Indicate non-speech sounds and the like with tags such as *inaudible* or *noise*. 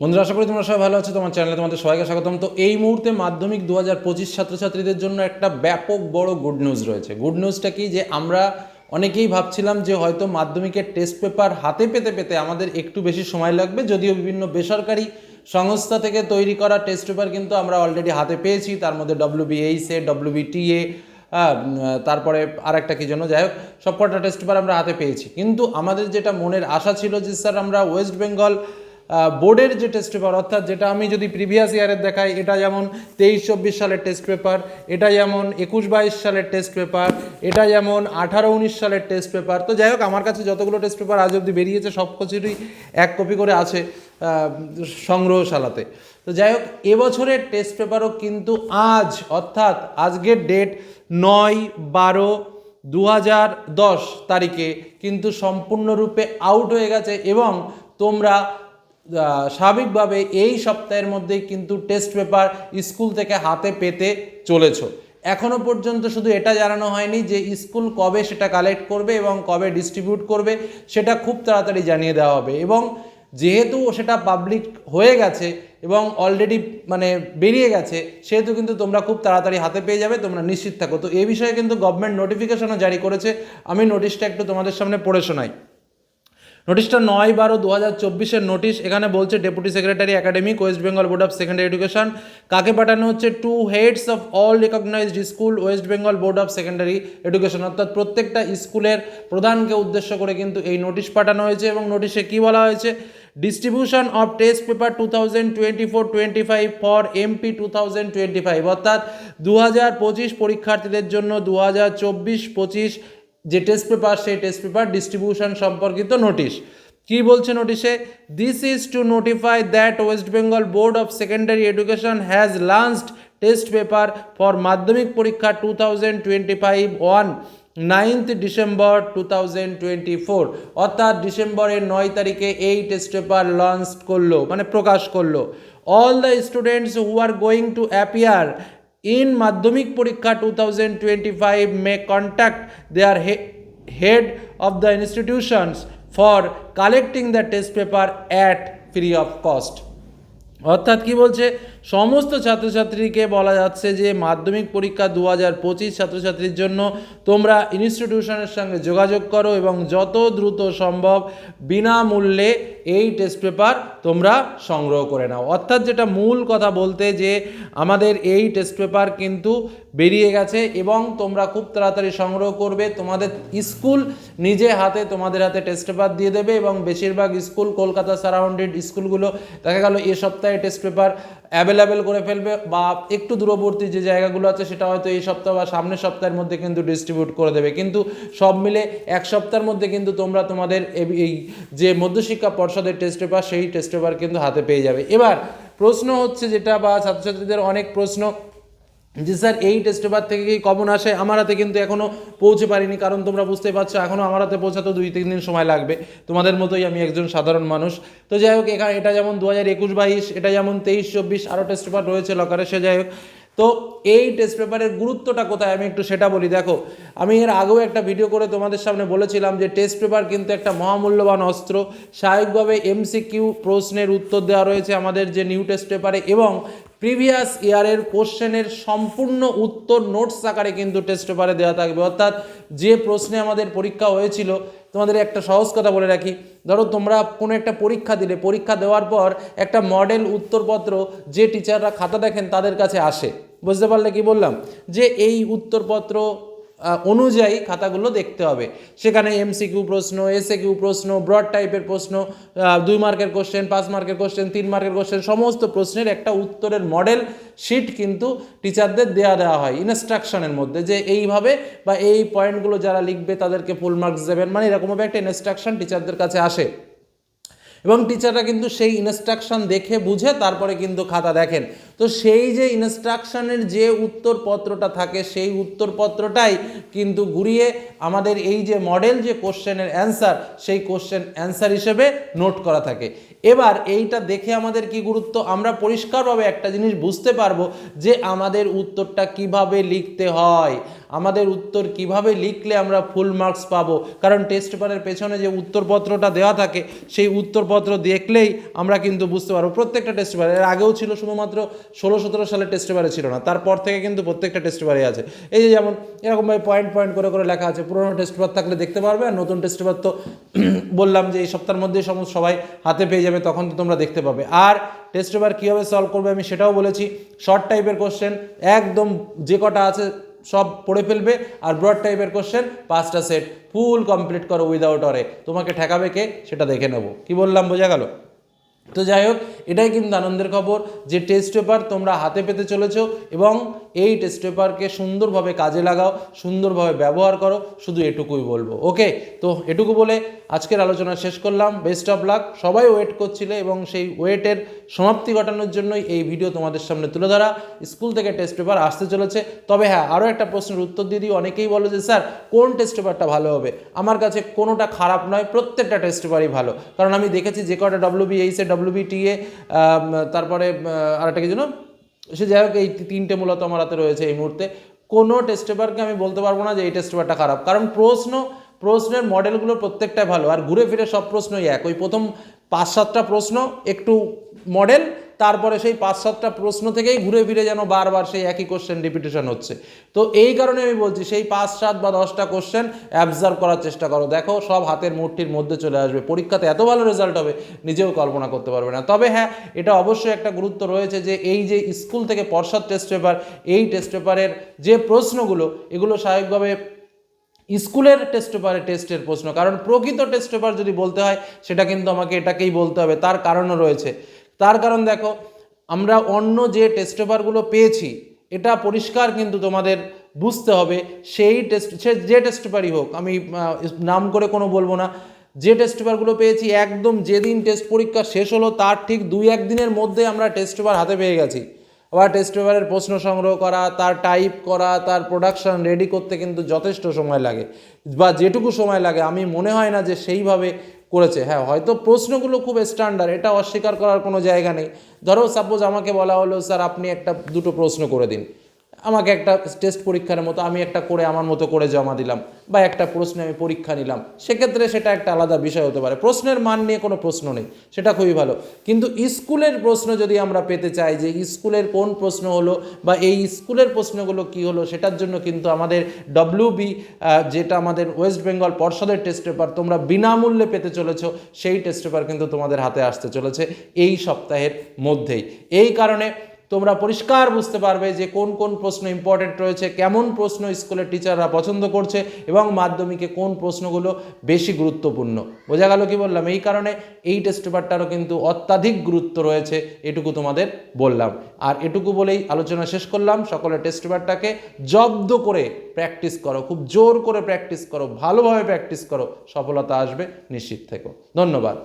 বন্ধুরা, আশা করি তোমরা সবাই ভালো আছো, তোমার চ্যানেলে তোমাদের সবাইকে স্বাগতম। তো এই মুহূর্তে মাধ্যমিক দু হাজার পঁচিশ ছাত্রছাত্রীদের জন্য একটা ব্যাপক বড় গুড নিউজ রয়েছে। গুড নিউজটা কি? যে আমরা অনেকেই ভাবছিলাম যে হয়তো মাধ্যমিকের টেস্ট পেপার হাতে পেতে পেতে আমাদের একটু বেশি সময় লাগবে, যদিও বিভিন্ন বেসরকারি সংস্থা থেকে তৈরি করা টেস্ট পেপার কিন্তু আমরা অলরেডি হাতে পেয়েছি। তার মধ্যে ডব্লিউবিএইসে ডব্লিউবিটিএ তারপরে আর একটা কী জন্য যাই হোক, সবকটা টেস্ট পেপার আমরা হাতে পেয়েছি। কিন্তু আমাদের যেটা মনের আশা ছিল যে স্যার, আমরা ওয়েস্ট বেঙ্গল বোর্ডের যে টেস্ট পেপার অর্থাৎ যেটা আমি যদি প্রিভিয়াস ইয়ারের দেখাই, এটা যেমন তেইশ, চব্বিশ সালের টেস্ট পেপার এটা যেমন একুশ, বাইশ সালের টেস্ট পেপার এটা যেমন আঠারো, উনিশ সালের টেস্ট পেপার তো যাই হোক, আমার কাছে যতগুলো টেস্ট পেপার আজ অবধি বেরিয়েছে, সব কিছুরই এক কপি করে আছে সংগ্রহশালাতে। তো যাই হোক, এবছরের টেস্ট পেপারও কিন্তু আজ, অর্থাৎ আজকের ডেট নয়, বারো দু হাজার দশ তারিখে কিন্তু সম্পূর্ণরূপে আউট হয়ে গেছে এবং তোমরা স্বাভাবিকভাবে এই সপ্তাহের মধ্যেই কিন্তু টেস্ট পেপার স্কুল থেকে হাতে পেতে চলেছ। এখনও পর্যন্ত শুধু এটা জানানো হয়নি যে স্কুল কবে সেটা কালেক্ট করবে এবং কবে ডিস্ট্রিবিউট করবে, সেটা খুব তাড়াতাড়ি জানিয়ে দেওয়া হবে। এবং যেহেতু সেটা পাবলিক হয়ে গেছে এবং অলরেডি মানে বেরিয়ে গেছে, সেহেতু কিন্তু তোমরা খুব তাড়াতাড়ি হাতে পেয়ে যাবে, তোমরা নিশ্চিত থাকো। তো এই বিষয়ে কিন্তু গভর্নমেন্ট নোটিফিকেশনও জারি করেছে। আমি নোটিশটা একটু তোমাদের সামনে পড়ে শোনাই। নোটিশটা নয় বারো দু হাজার চব্বিশের নোটিশ। এখানে বলছে deputy secretary academic West Bengal Board of Secondary Education কাকে পাঠানো হচ্ছে? To heads of all recognized school West Bengal Board of Secondary Education অর্থাৎ প্রত্যেকটা স্কুলের প্রধানকে উদ্দেশ্য করে কিন্তু এই নোটিশ পাঠানো হয়েছে এবং নোটিশে কী বলা হয়েছে? Distribution of test paper two thousand twenty four twenty five for MP two thousand twenty five অর্থাৎ দু হাজার পঁচিশ পরীক্ষার্থীদের জন্য দু হাজার চব্বিশ পঁচিশ যে টেস্ট পেপার সেই টেস্ট পেপার ডিস্ট্রিবিউশন সম্পর্কিত নোটিশ কি বলছে নোটিশে this is to notify that West Bengal Board of Secondary Education has launched test paper for Madhyamik Pariksha two thousand twenty five one ninth December two thousand twenty four অর্থাৎ ডিসেম্বরের নয় তারিখে এই test paper launch করল মানে প্রকাশ করল। All the students who are going to appear in madhyamik porikha 2025 may contact their he- head of the institutions for collecting the test paper at free of cost অর্থাৎ কি বলছে সমস্ত ছাত্রছাত্রীকে বলা যাচ্ছে যে মাধ্যমিক পরীক্ষা দু হাজার পঁচিশ ছাত্রছাত্রীর জন্য তোমরা ইনস্টিটিউশনের সঙ্গে যোগাযোগ করো এবং যত দ্রুত সম্ভব বিনামূল্যে এই টেস্ট পেপার তোমরা সংগ্রহ করে নাও। অর্থাৎ যেটা মূল কথা বলতে যে আমাদের এই টেস্ট পেপার কিন্তু বেরিয়ে গেছে এবং তোমরা খুব তাড়াতাড়ি সংগ্রহ করবে। তোমাদের স্কুল নিজে হাতে তোমাদের হাতে টেস্ট পেপার দিয়ে দেবে এবং বেশিরভাগ স্কুল কলকাতা সারাউন্ডেড স্কুলগুলো দেখা গেল এ সপ্তাহে টেস্ট পেপার অ্যাভেলেবেল করে ফেলবে বা একটু দূরবর্তী যে জায়গাগুলো আছে সেটা হয়তো এই সপ্তাহ বা সামনের সপ্তাহের মধ্যে কিন্তু ডিস্ট্রিবিউট করে দেবে। কিন্তু সব মিলে এক সপ্তাহের মধ্যে কিন্তু তোমরা তোমাদের এই যে মধ্যশিক্ষা পর্ষদের টেস্ট পেপার সেই টেস্ট পেপার কিন্তু হাতে পেয়ে যাবে। এবার প্রশ্ন হচ্ছে যেটা বা ছাত্রছাত্রীদের অনেক প্রশ্ন যে, স্যার, এই টেস্ট পেপার থেকে কি কমন আসে আমার হাতে কিন্তু এখনও পৌঁছে পারিনি, কারণ তোমরা বুঝতে পারছ এখনও আমার হাতে পৌঁছাতে দুই, তিন দিন সময় লাগবে। তোমাদের মতোই আমি একজন সাধারণ মানুষ। তো যাই হোক এখানে এটা যেমন দু হাজার একুশ বাইশ, এটা যেমন তেইশ, চব্বিশ, আরও টেস্ট পেপার রয়েছে লকারে সে যাই হোক তো এই টেস্ট পেপারের গুরুত্বটা কোথায়? আমি একটু সেটা বলি। দেখো, আমি এর আগেও একটা ভিডিও করে তোমাদের সামনে বলেছিলাম যে টেস্ট পেপার কিন্তু একটা মহামূল্যবান অস্ত্র। স্বাভাবিকভাবে এমসিকিউ প্রশ্নের উত্তর দেওয়া রয়েছে আমাদের যে নিউ টেস্ট পেপারে এবং প্রিভিয়াস ইয়ারের কোশ্চেনের সম্পূর্ণ উত্তর নোটস আকারে কিন্তু টেস্ট পেপারে দেওয়া থাকবে। অর্থাৎ যে প্রশ্নে আমাদের পরীক্ষা হয়েছিল, তোমাদের একটা সহজ কথা বলে রাখি। ধরো, তোমরা কোনো একটা পরীক্ষা দিলে, পরীক্ষা দেওয়ার পর একটা মডেল উত্তরপত্র যে টিচাররা খাতা দেখেন তাদের কাছে আসে। বুঝতে পারলে কি বললাম? যে এই উত্তরপত্র অনুযায়ী খাতাগুলো দেখতে হবে। সেখানে এমসিকিউ প্রশ্ন এসএ কিউ প্রশ্ন ব্রড টাইপের প্রশ্ন দুই মার্কের কোশ্চেন পাঁচ মার্কের কোশ্চেন তিন মার্কের কোশ্চেন সমস্ত প্রশ্নের একটা উত্তরের মডেল শিট কিন্তু টিচারদের দেয়া দেওয়া হয় ইনস্ট্রাকশনের মধ্যে। যে এইভাবে বা এই পয়েন্টগুলো যারা লিখবে তাদেরকে ফুল মার্কস দেবেন মানে এরকমভাবে একটা ইনস্ট্রাকশন টিচারদের কাছে আসে। এবং টিচাররা কিন্তু সেই ইনস্ট্রাকশন দেখে বুঝে তারপরে কিন্তু খাতা দেখেন। তো সেই যে ইনস্ট্রাকশনের যে উত্তরপত্রটা থাকে, সেই উত্তরপত্রটাই কিন্তু ঘুরিয়ে আমাদের এই যে মডেল যে কোশ্চেনের অ্যান্সার সেই কোশ্চেন অ্যান্সার হিসেবে নোট করা থাকে। এবার এইটা দেখে আমাদের কি গুরুত্ব? আমরা পরিষ্কারভাবে একটা জিনিস বুঝতে পারব যে আমাদের উত্তরটা কীভাবে লিখতে হয়। আমাদের উত্তর কীভাবে লিখলে আমরা ফুল মার্কস পাবো? কারণ টেস্ট পেপারের পেছনে যে উত্তরপত্রটা দেওয়া থাকে, সেই উত্তরপত্র দেখলেই আমরা কিন্তু বুঝতে পারব। প্রত্যেকটা টেস্ট পেপার এর আগেও ছিল শুধুমাত্র ষোলো সতেরো সালের টেস্ট পেপারে ছিল না, তারপর থেকে কিন্তু প্রত্যেকটা টেস্ট পেপারে আছে। এই যে যেমন এরকমভাবে পয়েন্ট পয়েন্ট করে করে লেখা আছে, পুরোনো টেস্ট পেপার থাকলে দেখতে পারবে, আর নতুন টেস্ট পেপার তো *clears throat* বললাম যে এই সপ্তাহের মধ্যেই সমস্ত সবাই হাতে পেয়ে যাবে, তখন তো তোমরা দেখতে পাবে। আর টেস্ট পেপার কীভাবে সলভ করবে আমি সেটাও বলেছি। শর্ট টাইপের কোশ্চেন একদম যে কটা আছে সব পড়ে ফেলবে আর ব্রড টাইপের কোশ্চেন পাঁচটা সেট ফুল কমপ্লিট করো উইদাউট অরে। তোমাকে ঠেকাবে কে? সেটা দেখে নেব। কি বললাম, বোঝা গেল? তো যাই হোক এটাই কিন্তু আনন্দের খবর যে টেস্ট পেপার তোমরা হাতে পেতে চলেছো এবং এই টেস্ট পেপারকে সুন্দরভাবে কাজে লাগাও, সুন্দরভাবে ব্যবহার করো, শুধু এটুকুই বলব। ওকে তো এটুকু বলে আজকের আলোচনা শেষ করলাম। বেস্ট অফ লাক সবাই ওয়েট করছিলে এবং সেই ওয়েটের সমাপ্তি ঘটানোর জন্যই এই ভিডিও তোমাদের সামনে তুলে ধরা। স্কুল থেকে টেস্ট পেপার আসতে চলেছে। তবে হ্যাঁ আরও একটা প্রশ্নের উত্তর দিয়ে দিই। অনেকেই বলো যে, স্যার, কোন টেস্ট পেপারটা ভালো হবে? আমার কাছে কোনোটা খারাপ নয়, প্রত্যেকটা টেস্ট পেপারই ভালো। কারণ আমি দেখেছি যে কটা ডব্লিউবি এইসে ডব্লিউবি টিএ তারপরে আরেকটা কি যেন? সে যাই হোক, এই তিনটে মূলত আমার হাতে রয়েছে এই মুহূর্তে। কোনো টেস্ট পেপারকে আমি বলতে পারব না যে এই টেস্ট পেপারটা খারাপ। কারণ প্রশ্ন, প্রশ্নের মডেলগুলো প্রত্যেকটাই ভালো। আর ঘুরে ফিরে সব প্রশ্নই এক। ওই প্রথম পাঁচ সাতটা প্রশ্ন একটু মডেল তারপরে সেই পাঁচ সাতটা প্রশ্ন থেকেই ঘুরে ফিরে যেন বারবার সেই একই কোশ্চেন রিপিটেশন হচ্ছে। তো এই কারণে আমি বলছি, সেই পাঁচ, সাত বা দশটা কোশ্চেন অ্যাবজার্ভ করার চেষ্টা করো। দেখো, সব হাতের মুঠির মধ্যে চলে আসবে। পরীক্ষাতে এত ভালো রেজাল্ট হবে, নিজেও কল্পনা করতে পারবে না। তবে হ্যাঁ এটা অবশ্যই একটা গুরুত্ব রয়েছে যে, এই যে স্কুল থেকে পর্ষদ টেস্ট পেপার এই টেস্ট পেপারের যে প্রশ্নগুলো, এগুলো স্বাভাবিকভাবে স্কুলের টেস্ট পেপারে টেস্টের প্রশ্ন। কারণ প্রকৃত টেস্ট পেপার যদি বলতে হয়, সেটা কিন্তু আমাকে এটাকেই বলতে হবে। তার কারণও রয়েছে। তার কারণ দেখো, আমরা অন্য যে টেস্ট পেপারগুলো পেয়েছি, এটা পরিষ্কার কিন্তু তোমাদের বুঝতে হবে, সেই টেস্ট সে যে টেস্ট পেপারই হোক, আমি নাম করে কোনো বলব না, যে টেস্ট পেপারগুলো পেয়েছি, একদম যেদিন টেস্ট পরীক্ষা শেষ হলো, তার ঠিক দুই, এক দিনের মধ্যে আমরা টেস্ট পেপার হাতে পেয়ে গেছি। আবার টেস্ট পেপারের প্রশ্ন সংগ্রহ করা, তার টাইপ করা, তার প্রোডাকশন রেডি করতে কিন্তু যথেষ্ট সময় লাগে, বা যেটুকু সময় লাগে, আমি মনে হয় না যে সেইভাবে করেছে। হ্যাঁ হয়তো প্রশ্নগুলো খুব স্ট্যান্ডার্ড এটা অস্বীকার করার কোনো জায়গা নেই। ধরো সাপোজ আমাকে বলা হলো, স্যার, আপনি একটা, দুটো প্রশ্ন করে দিন। আমাকে একটা টেস্ট পরীক্ষার মতো, আমি একটা করে আমার মতো করে জমা দিলাম বা একটা প্রশ্নে আমি পরীক্ষা নিলাম। সেক্ষেত্রে সেটা একটা আলাদা বিষয় হতে পারে। প্রশ্নের মান নিয়ে কোনো প্রশ্ন নেই, সেটা খুবই ভালো। কিন্তু স্কুলের প্রশ্ন যদি আমরা পেতে চাই যে স্কুলের কোন প্রশ্ন হলো বা এই স্কুলের প্রশ্নগুলো কি হলো, সেটার জন্য কিন্তু আমাদের ডব্লিউবি যেটা আমাদের ওয়েস্ট বেঙ্গল পর্ষদের টেস্ট পেপার তোমরা বিনামূল্যে পেতে চলেছো, সেই টেস্ট পেপার কিন্তু তোমাদের হাতে আসতে চলেছে এই সপ্তাহের মধ্যেই। এই কারণে তোমরা পরিষ্কার বুঝতে পারবে যে কোন কোন প্রশ্ন ইম্পর্টেন্ট রয়েছে, কেমন প্রশ্ন স্কুলের টিচাররা পছন্দ করছে এবং মাধ্যমিকে কোন প্রশ্নগুলো বেশি গুরুত্বপূর্ণ। বোঝা গেল কি বললাম? এই কারণে এই টেস্ট পেপারটারও কিন্তু অত্যাধিক গুরুত্ব রয়েছে, এটুকু তোমাদের বললাম। আর এটুকু বলেই আলোচনা শেষ করলাম। সকলের টেস্ট পেপারটাকে জব্দ করে প্র্যাকটিস করো, খুব জোর করে প্র্যাকটিস করো, ভালোভাবে প্র্যাকটিস করো, সফলতা আসবে নিশ্চিত থেকো। ধন্যবাদ।